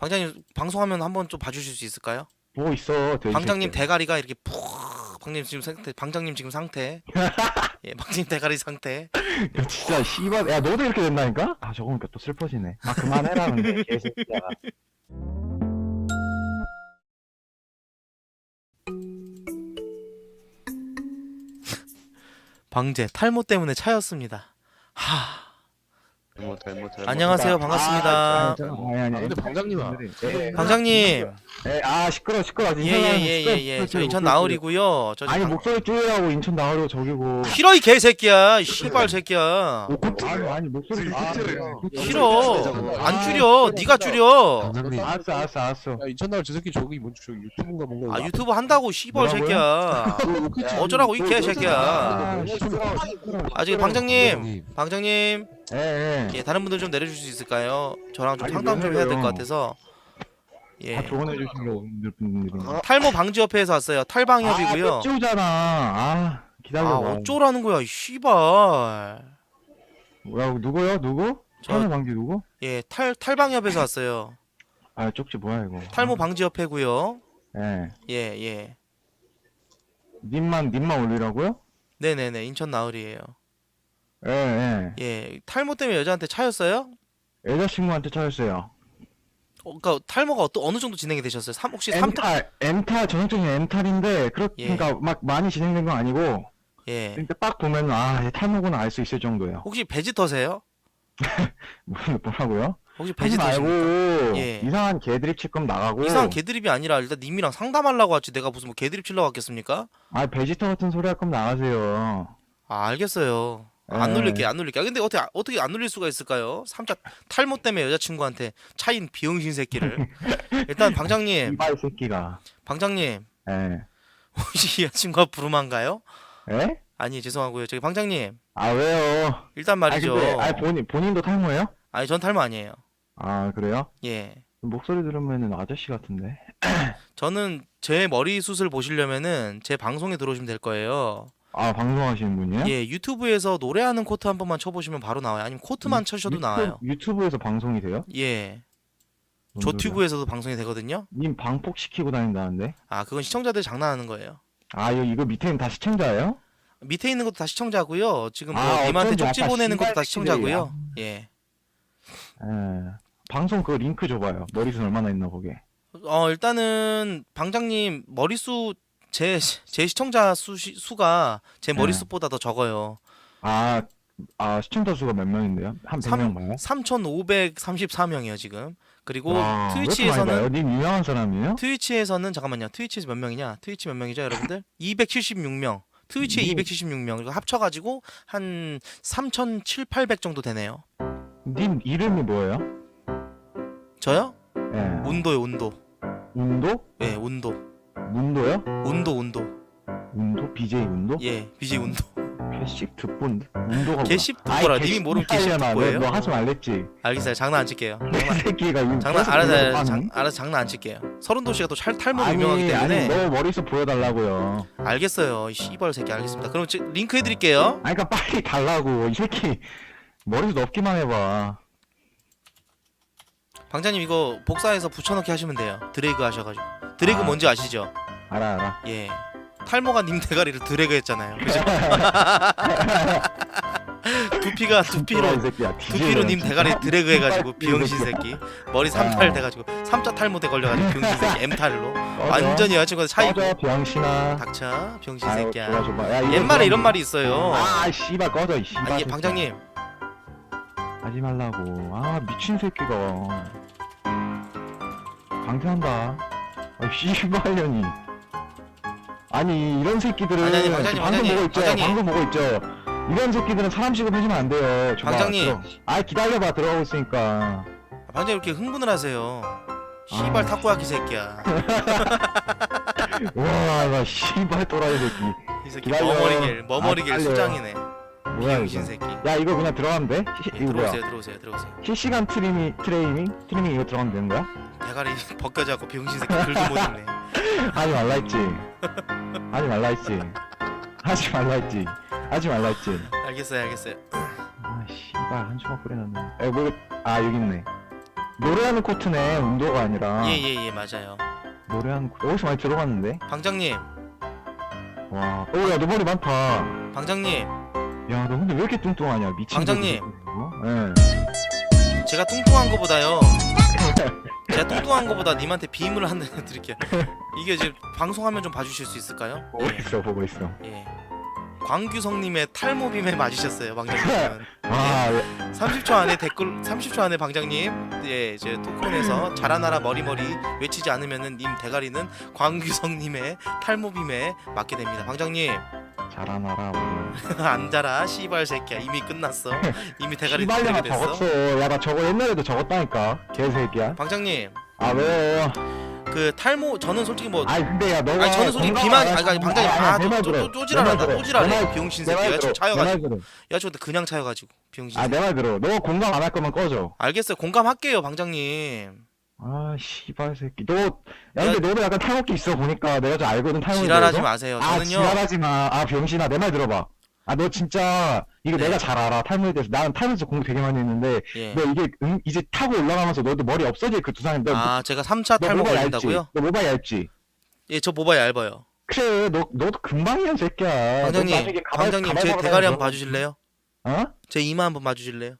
방장님 방송하면 한번 좀 봐주실 수 있을까요? 보고 있어. 돼지 방장님 새끼. 대가리가 이렇게 푹 방장님 지금 상태 방장님 지금 상태 예 방장님 대가리 상태 야, 진짜 씨발. 야 너도 이렇게 된다니까? 아 저거 보니까 또 슬퍼지네. 아 그만해라 근데 개새끼야. 방제 탈모 때문에 차였습니다. 하 잘못 잘못 잘못. 안녕하세요 아, 반갑습니다. 아, 아니 아니. 아, 근데 방장님아. 예, 방장님 예, 아 시끄러 시끄러. 예예예예예 저 인천 나으리고요. 저 아니 목소리 줄이라고 인천 나으리고 저기고. 싫어 이 개새끼야 이 씨발 새끼야. 아니 아니 목소리 아. 싫어. 안 줄여 네가 줄여 방장님. 알았어 알았어 알았어. 야 인천나올 저 새끼 저기 뭔 저기 유튜브인가 뭔가. 아 유튜브 한다고 씨발? 새끼야. 어쩌라고 이 개새끼야 아. 아직 방장님 방장님 예 예. 예 다른 분들 좀 내려줄 수 있을까요? 저랑 좀 아니, 상담 좀왜 해야 될것 그래요? 같아서 예 다 조언해 주신 게 오늘 분들이. 탈모 방지 협회에서 왔어요 탈방협이고요 아, 쭈잖아. 아 기다려. 아 어쩌라는 거야 이 씨발 뭐라고 누구요? 누구? 저- 탈모 방지 누구? 예 탈 탈방협에서 왔어요 아 쪽지 뭐야 이거? 탈모 방지 협회고요 예. 예 예 님만 님만 올리라고요? 네 네 네 인천 나으리예요 예 예. 예 탈모 때문에 여자한테 차였어요? 여자친구한테 찾았어요. 어, 그러니까 탈모가 어떤 어느 정도 진행이 되셨어요? 삼, 혹시 삼 엠탈 엠탈 전형적인 엠탈인데 그렇 예. 그러니까 막 많이 진행된 건 아니고 예 그러니까 딱 보면 아 얘 탈모구나 알 수 있을 정도예요. 혹시 베지터세요? 뭐- 뭐라고요? 혹시 하지 베지터십니까? 말고 예. 이상한 개드립 칠 거면 나가고 이상한 개드립이 아니라 일단 님이랑 상담하려고 왔지 내가 무슨 뭐 개드립 칠러 갔겠습니까? 아 베지터 같은 소리 할 거면 나가세요. 아 알겠어요. 안 에. 놀릴게 안 놀릴게. 아, 근데 어떻게 어떻게 안 놀릴 수가 있을까요? 삼자 탈모 때문에 여자친구한테 차인 비응신 새끼를. 일단 방장님, 이발 새끼가. 방장님 예. 혹시 여자친구가 부르만가요? 예? 아니 죄송하고요. 저기 방장님 아 왜요? 일단 말이죠. 아 근데 아 본인 본인도 탈모예요? 아니 전 탈모 아니에요. 아 그래요? 예. 목소리 들으면은 아저씨 같은데. 저는 제 머리 수술 보시려면은 제 방송에 들어오시면 될 거예요. 아 방송하시는 분이에요? 예, 유튜브에서 노래하는 코트 한 번만 쳐보시면 바로 나와요. 아니면 코트만 쳐셔도 유튜- 나와요. 유튜브에서 방송이 돼요? 예, 뭔 소리야? 조튜브에서도 방송이 되거든요. 님 방폭 시키고 다닌다는데? 아, 그건 시청자들 장난하는 거예요. 아 이거 이거 밑에 있는 다 시청자예요? 밑에 있는 것도 다 시청자고요. 지금 뭐 아, 님한테 어쩐지 쪽지 아까 보내는 것도 다 시청자고요. 예. 예. 방송 그 링크 줘봐요. 머리숱 얼마나 있나 보게. 어 일단은 방장님 머리수 제 제 시청자 수 수가 제 네. 머리수보다 더 적어요. 아, 아 시청자 수가 몇 명인데요? 한 100명 봐요? 3,534명이요 지금. 그리고 와, 왜 이렇게 많이 봐요? 트위치에서는 님 유명한 사람이에요? 트위치에서는 잠깐만요. 트위치에서 몇 명이냐? 트위치 몇 명이죠, 여러분들? 276명. 트위치에 님- 276명. 그리고 합쳐 가지고 한 3,700, 800 정도 되네요. 님 이름이 뭐예요? 저요? 예. 운도요, 운도. 운도? 예, 운도. 운도요? 운도, 운도. 운도? BJ 운도? 예, BJ 운도. 개씹 듣본 운도가 개씹? 듣보라. 님이 모르면 개씹. 듣보예요? 너, 너 하지 말랬지? 알겠어요. 장난 안 칠게요. 이 장난, 새끼가 장난 알아서 장? 알아서 장난 안 칠게요. 서른도 씨가 또 찰, 탈모로 아니, 유명하기 때문에 아니 너 머리숱 보여달라고요 알겠어요. 이 씨발 새끼 알겠습니다. 그럼 지- 링크 해드릴게요. 아니 그니까 빨리 달라고 이 새끼 머리숱 없기만 해봐 방장님 이거 복사해서 붙여넣기 하시면 돼요. 드래그 하셔가지고. 드래그 아. 뭔지 아시죠? 알아 알아. 예. 탈모가 님 대가리를 드래그 했잖아요. 그죠? 두피가 두피로 이 새끼야 두피로 님 대가리 드래그 해가지고 새끼야. 새끼. 머리 삼탈 돼가지고 삼자 탈모 돼 걸려가지고 비용신 새끼 M탈로. 꺼져. 완전히 여자친구한테 차이고 꺼져 병신아. 닥쳐 아유, 새끼야. 야, 이거 옛말에 이런 말이 있어요. 아 씨발 꺼져 이 씨발 아니 새끼야. 방장님. 하지 말라고. 아 미친 새끼가. 강퇴한다. 아 씨발년이 아니 이런 새끼들은 아니, 아니, 방장님, 방장님, 보고 있죠 방장님. 방송 보고 있죠 이런 새끼들은 사람 취급해주면 안 돼요 줘봐, 방장님. 들어. 아 기다려봐 들어가고 있으니까 방장님 이렇게 흥분을 하세요 씨발 아. 타코야키 새끼야 와나 씨발 또라이 새끼 이 새끼 기다려. 머머리길 머머리길 아. 수장이네 뭐야 이거? 새끼. 야 이거 그냥 들어가면 돼? 시, 예, 이거 뭐야? 들어오세요 들어오세요 들어오세요. 실시간 트리밍 트레이밍? 트리밍 이거 들어가면 되는 거야? 대가리 벗겨져갖고 비용신 새끼 글도 못 읽네. 하지 말라 했지. 하지 말라 했지. 하지 말라 했지. 하지 말라 했지. 알겠어요 알겠어요. 아 씨발 한 주먹 뿌려놨네. 에 뭐, 아 여기 있네. 노래하는 코트네 운동가 아니라. 예 예 예 맞아요. 노래하는 코트 어디서 많이 들어봤는데? 방장님. 와 어, 야, 너 머리 많다. 방장님 야, 너 근데 왜 이렇게 뚱뚱하냐? 미친 방장님. 거 예. 제가 뚱뚱한 거보다요. 제가 뚱뚱한 거보다 님한테 비밀을 하나 드릴게요. 이게 지금 방송하면 좀 봐주실 수 있을까요? 보고 있어, 보고 있어. 예. 광규성님의 탈모빔에 맞으셨어요, 방장님은. 아, 예. 30초 안에 댓글 30초 안에 방장님 예 이제 토크온에서 자라나라 머리머리 외치지 않으면은 님 대가리는 광규성님의 탈모빔에 맞게 됩니다. 방장님 자라나라 오늘. 안 자라 씨발 새끼야 이미 끝났어 이미 대가리 씨발려나 들게 됐어. 적었어. 야, 나 저거 옛날에도 적었다니까. 개새끼야. 방장님 아, 왜요? 그 탈모 저는 솔직히 뭐 아니, 근데 야, 너가 아니 저는 솔직히 건강 비만 안 아니 아니 방장님 아니, 아니, 내말 아또 들어. 쪼지랄한다 내말 들어. 쪼지랄해 내 말- 비용신 내말 들어. 차여가지고 말 들어. 저 그냥 차여가지고 비용신 아, 새끼 내말 들어. 너 공감 안 할 거면 꺼져. 알겠어요 공감할게요 방장님 아, 씨발 새끼. 너, 야, 근데 너도 약간 탈모기 있어 보니까 내가 좀 알거든 탈모에 지랄하지. 마세요 아, 저는요 지랄하지 마. 아, 병신아, 내 말 들어봐. 아, 너 진짜 이거 네. 내가 잘 알아. 탈모에 대해서. 나는 탈모에서 공부 되게 많이 했는데 예. 너 이게 음, 이제 타고 올라가면서 너도 머리 없어질 그 두상인데 아 제가 3차 너 탈모 모발 얇지? 걸린다고요? 너 모발 얇지? 예 저 모발 얇아요 그래, 너 너도 금방이야, 새끼야. 너 가발- 방장님 가발 제 대가리 한번 너- 봐주실래요? 어? 제 이마 한번 봐주실래요?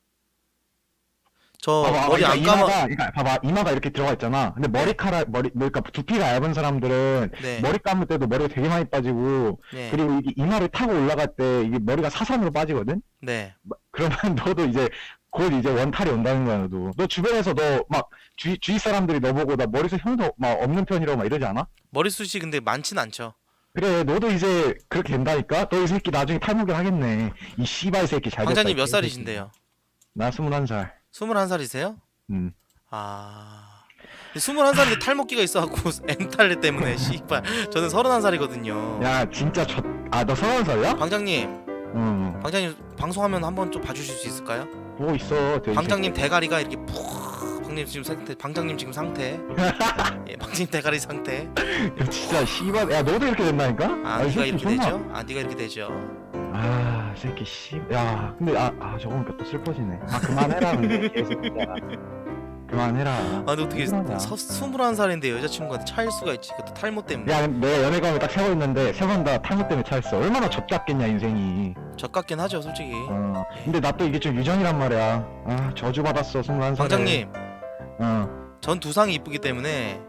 저 봐봐, 머리 그러니까 안 감아 이마가, 그러니까 봐봐, 이마가 이렇게 들어가 있잖아. 근데 머리카락, 머리, 그러니까 두피가 얇은 사람들은 네, 머리 감을 때도 머리가 되게 많이 빠지고, 네, 그리고 이게 이마를 타고 올라갈 때 이게 머리가 사선으로 빠지거든? 네. 그러면 너도 이제 곧 이제 원탈이 온다는 거야, 너도. 너 주변에서 너 막 주위, 주위 사람들이 너 보고 나 머리숱 형도 막 없는 편이라고 막 이러지 않아? 머리숱이 근데 많진 않죠. 그래, 너도 이제 그렇게 된다니까? 너 이 새끼 나중에 탈모를 하겠네. 이 씨발 새끼 잘 됐다, 이몇 개새끼. 살이신데요? 나 스물한 살. 21살이세요? 음. 아... 21살인데 탈모기가 있어갖고 엠탈레 때문에 씨발 저는 31살이거든요 야, 진짜 저, 아, 너 서른 살이야? 방장님 응. 방장님 방송하면 한번 좀 봐주실 수 있을까요? 보고 있어, 돼지 방장님 대가리가 이렇게 푹 방장님 지금 상태 방장님 지금 상태 예 방장님 대가리 상태 새끼. 진짜 씨발. 야, 너도 이렇게 된다니까? 아 이 네가 새끼 이렇게 존나- 되죠? 아 네가 이렇게 되죠 새끼 씨. 야, 근데 아, 아 저거 보니까 또 슬퍼지네. 아, 그만해라, 근데 개새끼야. 그만해라. 아 근데 어떻게. 서, 21살인데 여자친구한테 차일 수가 있지 그것도 탈모 때문에 야, 내가 연애감을 딱 세고 있는데 세 번 다 탈모 때문에 차였어. 얼마나 젖잡겠냐 인생이. 적같긴 하죠 솔직히 어. 근데 나 또 이게 좀 유전이란 말이야. 아, 저주 받았어, 21살에. 방장님 어. 전 두상이 이쁘기 때문에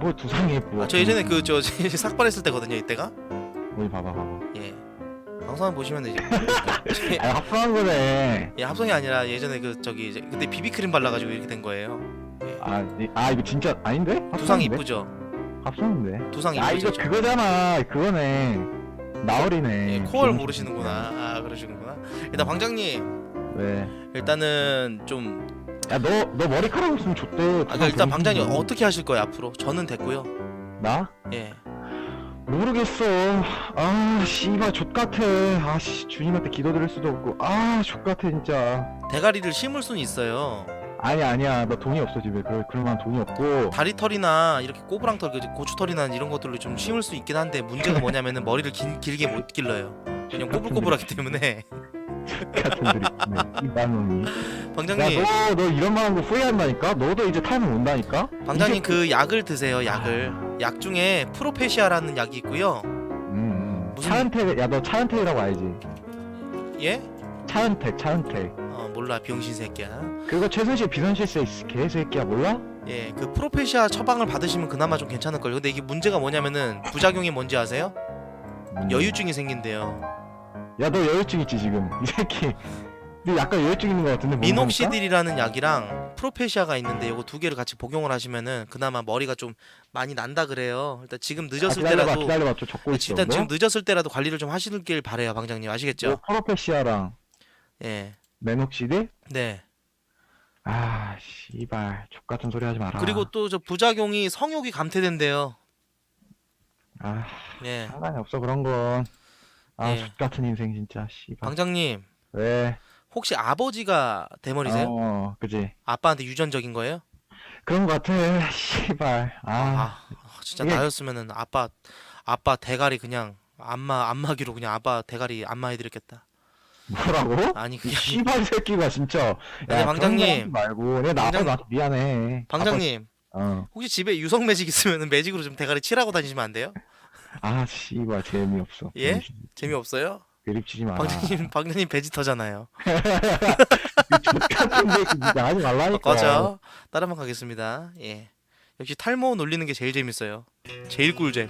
뭐 두상이 예쁘고. 아, 저 예전에 그 저 삭발했을 때거든요 이때가 어디 봐봐, 봐봐. 예 방송한 보시면 이제 아, 합성한 거네. 예 합성이 아니라 예전에 그 저기 이제 그때 비비크림 발라가지고 이렇게 된 거예요 아, 이- 아 이거 진짜 아닌데? 두상 합성인데? 이쁘죠 합성인데. 두상 아, 이쁘죠 이거 그거잖아. 그거네. 나얼이네. 예, 코어를 비용신. 모르시는구나 아 그러시는구나 일단 방장님 왜? 일단은 좀 야, 너, 너 머리카락 없으면 좋대. 아, 그러니까 일단 방장님 어떻게 하실 거예요 앞으로 저는 됐고요 나? 예 모르겠어. 아, 씨발, 족같아. 아, 씨, 주님한테 기도드릴 수도 없고. 아, 족같아, 진짜. 대가리를 심을 수는 있어요 아니야, 아니야. 너 돈이 없어, 집에. 그럴, 그럴 만한 돈이 없고. 다리털이나 이렇게 꼬부랑털 그 고추털이나 이런 것들로 좀 심을 수 있긴 한데 문제가 뭐냐면은 머리를 긴, 길게 못 길러요 그냥 꼬불꼬불하기 때문에 같은 들이 있네. 이반놈이. 야, 방장님 너, 너 이런 말 하는 거 후회한다니까? 너도 이제 탈모 온다니까? 방장님 그 약을 드세요 약을 약 중에 프로페시아라는 약이 있고요 음, 음. 무슨- 차은택, 야, 너 차은택이라고 알지? 예? 차은택, 차은택. 어 몰라 병신 새끼야 그거 최순실 비선실세 개새끼야, 몰라? 예 그 프로페시아 처방을 받으시면 그나마 좀 괜찮을 걸요 근데 이게 문제가 뭐냐면은 부작용이 뭔지 아세요? 음. 여유증이 생긴대요 야, 너 여유증 있지, 지금. 이 새끼. 너 약간 여유증 있는 거 같은데? 미녹시딜이라는 약이랑 프로페시아가 있는데 이거 두 개를 같이 복용을 하시면은 그나마 머리가 좀 많이 난다 그래요 일단 지금 아, 늦었을 기다려봐, 때라도 기다려봐, 저 적고 있어. 일단 뭐? 지금 늦었을 때라도 관리를 좀 하시길 바래요 방장님 아시겠죠? 뭐 프로페시아랑 예. 메녹시딜? 네. 아, 씨발. 족 같은 소리 하지 마라. 그리고 또 저 부작용이 성욕이 감퇴된대요. 아, 예. 상관이 없어, 그런 건. 아, 예. 족 같은 인생, 진짜. 씨발. 방장님 왜? 혹시 아버지가 대머리세요? 어, 그지. 아빠한테 유전적인 거예요? 그런 거 같아. 씨발. 아, 아, 진짜 이게- 나였으면은 아빠 아빠 대가리 그냥 안마 안마기로 그냥 아빠 대가리 안마해드렸겠다. 뭐라고? 아니 이 그게 아니 씨발 새끼가 진짜. 방장님. 그런 거 하지 말고 내가 나한테 방장- 나한테 미안해. 방장님 아빠, 어. 혹시 집에 유성 매직 있으면 매직으로 좀 대가리 칠하고 다니시면 안 돼요? 아 씨발 재미없어. 예? 재미없어요? 드립치지 마라. 방장님 방장님 베지터잖아요. 같은 얘기 진짜 하지 말라니까. 꺼져. 따라만 가겠습니다. 예. 역시 탈모 놀리는 게 제일 재밌어요. 제일 꿀잼.